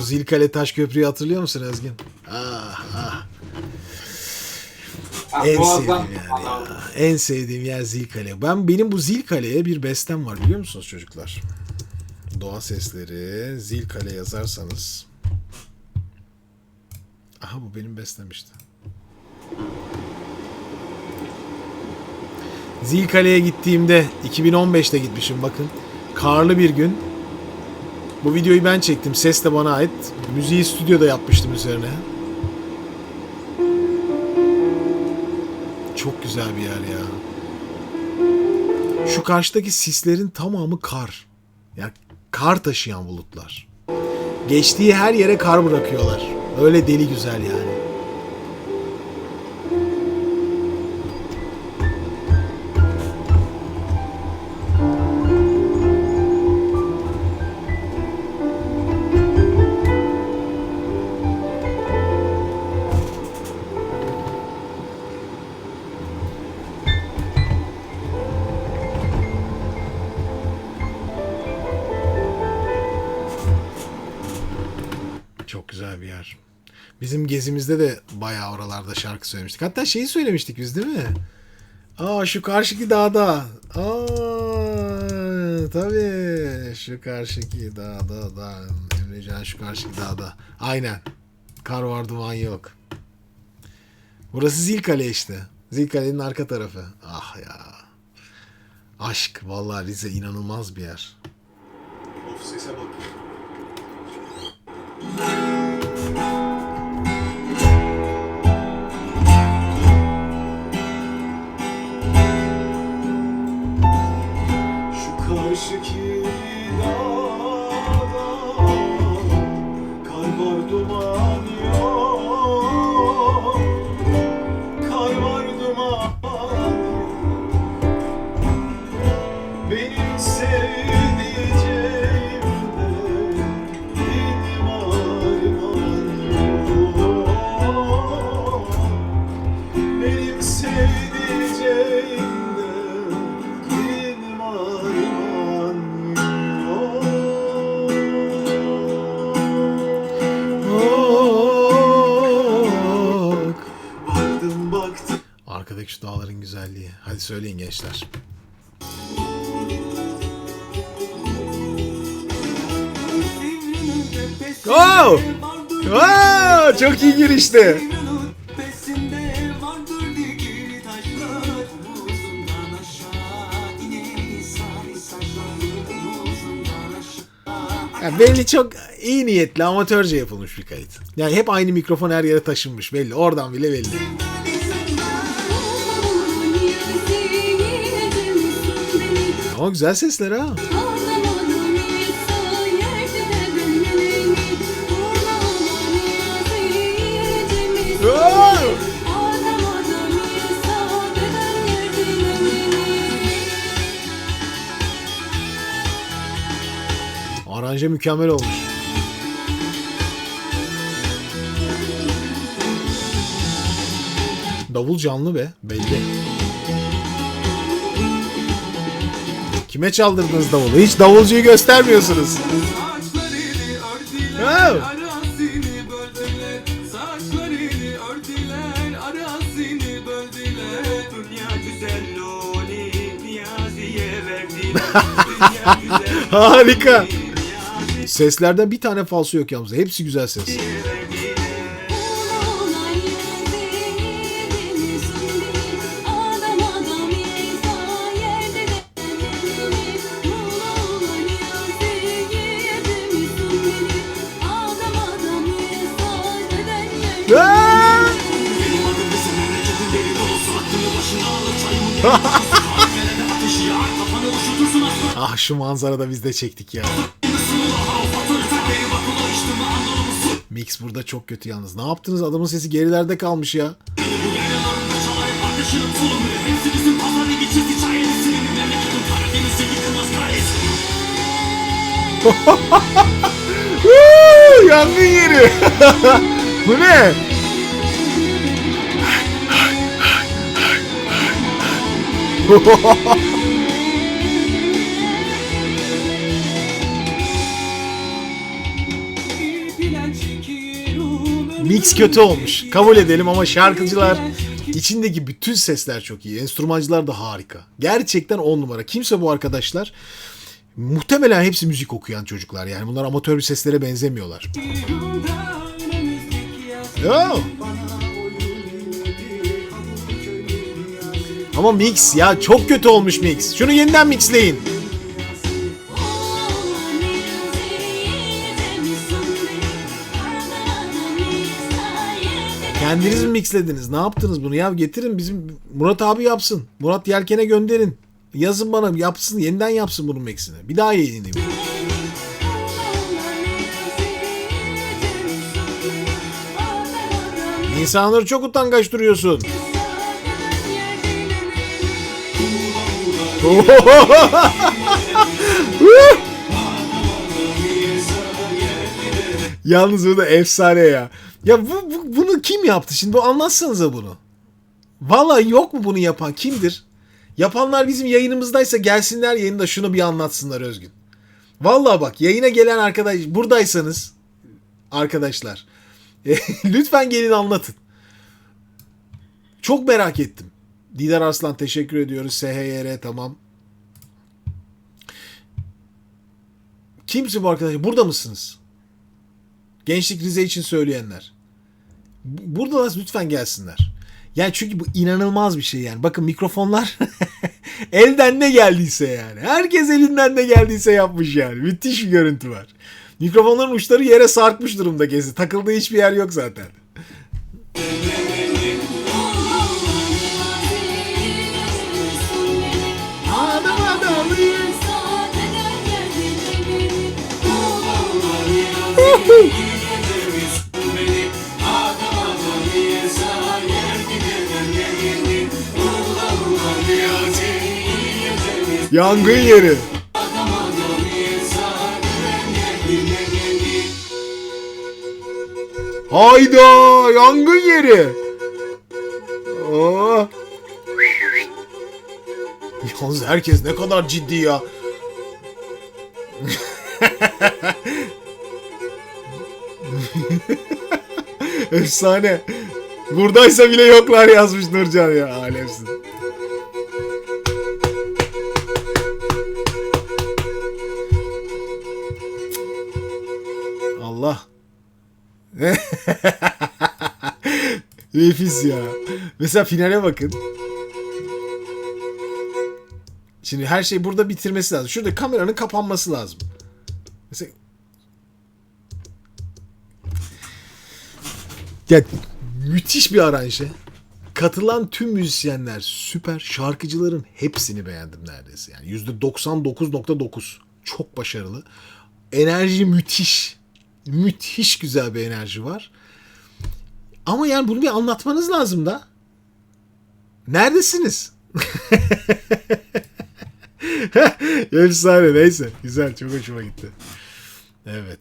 Bu Zilkale Taş Köprü'yü hatırlıyor musun Özgün? Ah ah. En muazzam. sevdiğim yer ya. En sevdiğim yer Zilkale. Ben benim bu Zilkale'ye bir bestem var biliyor musunuz çocuklar? Doğa sesleri Zilkale yazarsanız. Aha bu benim bestem işte. Zilkale'ye gittiğimde 2015'te gitmişim bakın. Karlı bir gün. Bu videoyu ben çektim. Ses de bana ait. Müziği stüdyoda yapmıştım üzerine. Çok güzel bir yer ya. Şu karşıdaki sislerin tamamı kar. Ya kar taşıyan bulutlar. Geçtiği her yere kar bırakıyorlar. Öyle deli güzel yani. Güzel bir yer. Bizim gezimizde de bayağı oralarda şarkı söylemiştik. Hatta şeyi söylemiştik biz değil mi? Aa şu karşıki dağda. Aa tabii şu karşıki dağda da Emrecan şu karşıki dağda. Aynen. Kar var duman yok. Burası Zilkale işte. Zilkale'nin arka tarafı. Ah ya. Aşk. Vallahi Rize inanılmaz bir yer. Of sese bak. Arkadaki şu dağların güzelliği. Hadi söyleyin gençler. Oh! Aa, çok iyi girişti. Yani belli çok iyi niyetli amatörce yapılmış bir kayıt. Yani hep aynı mikrofon her yere taşınmış belli. Oradan bile belli. Ama güzel sesler ha. Aranje mükemmel olmuş. Davul canlı be belli. Kime çaldırdınız davulu? Hiç davulcuyu göstermiyorsunuz. Güzel Harika. Seslerden bir tane falso yok yalnız. Hepsi güzel ses. Ah şu manzarada biz de çektik ya. Mix burada çok kötü yalnız. Ne yaptınız? Adamın sesi gerilerde kalmış ya. Yangın yeri. Bu ne? Mix kötü olmuş. Kabul edelim ama şarkıcılar içindeki bütün sesler çok iyi. Enstrümancılar da harika. Gerçekten on numara. Kimse bu arkadaşlar muhtemelen hepsi müzik okuyan çocuklar. Yani bunlar amatör bir seslere benzemiyorlar. Yo. Ama mix ya çok kötü olmuş mix. Şunu yeniden mixleyin. Kendiniz mi mixlediniz? Ne yaptınız bunu? Ya getirin bizim Murat abi yapsın. Murat Yelken'e gönderin. Yazın bana yapsın. Yeniden yapsın bunun mixini. Bir daha yayınlayayım. İnsanları çok utangaç duruyorsun. Yalnız bu da efsane ya. Ya bu, bu- bunu kim yaptı şimdi? Bu anlatsanıza bunu. Vallahi yok mu bunu yapan? Kimdir? Yapanlar bizim yayınımızdaysa gelsinler yayında şunu bir anlatsınlar Özgün. Vallahi bak yayına gelen arkadaş buradaysanız arkadaşlar lütfen gelin anlatın. Çok merak ettim. Didar Arslan teşekkür ediyoruz. SHYR tamam. Kimsi bu arkadaş? Burada mısınız? Gençlik Rize için söyleyenler. Bu- Burada da lütfen gelsinler. Yani çünkü bu inanılmaz bir şey yani. Bakın mikrofonlar elden ne geldiyse yani. Herkes elinden ne geldiyse yapmış yani. Müthiş bir görüntü var. Mikrofonların uçları yere sarkmış durumda kezi. Takıldığı hiçbir yer yok zaten. Yangın yeri. Hayda yangın yeri. Oo. Yalnız herkes ne kadar ciddi ya. Efsane. Buradaysa bile yoklar yazmış Nurcan ya. Alemsin. Nefis ya. Mesela finale bakın. Şimdi her şey burada bitirmesi lazım. Şurada kameranın kapanması lazım. Mesela ya müthiş bir aranje. Katılan tüm müzisyenler süper. Şarkıcıların hepsini beğendim neredeyse. Yani %99.9. Çok başarılı. Enerji müthiş. Müthiş güzel bir enerji var. Ama yani bunu bir anlatmanız lazım da. Neredesiniz? Efsane neyse. Güzel çok hoşuma gitti. Evet.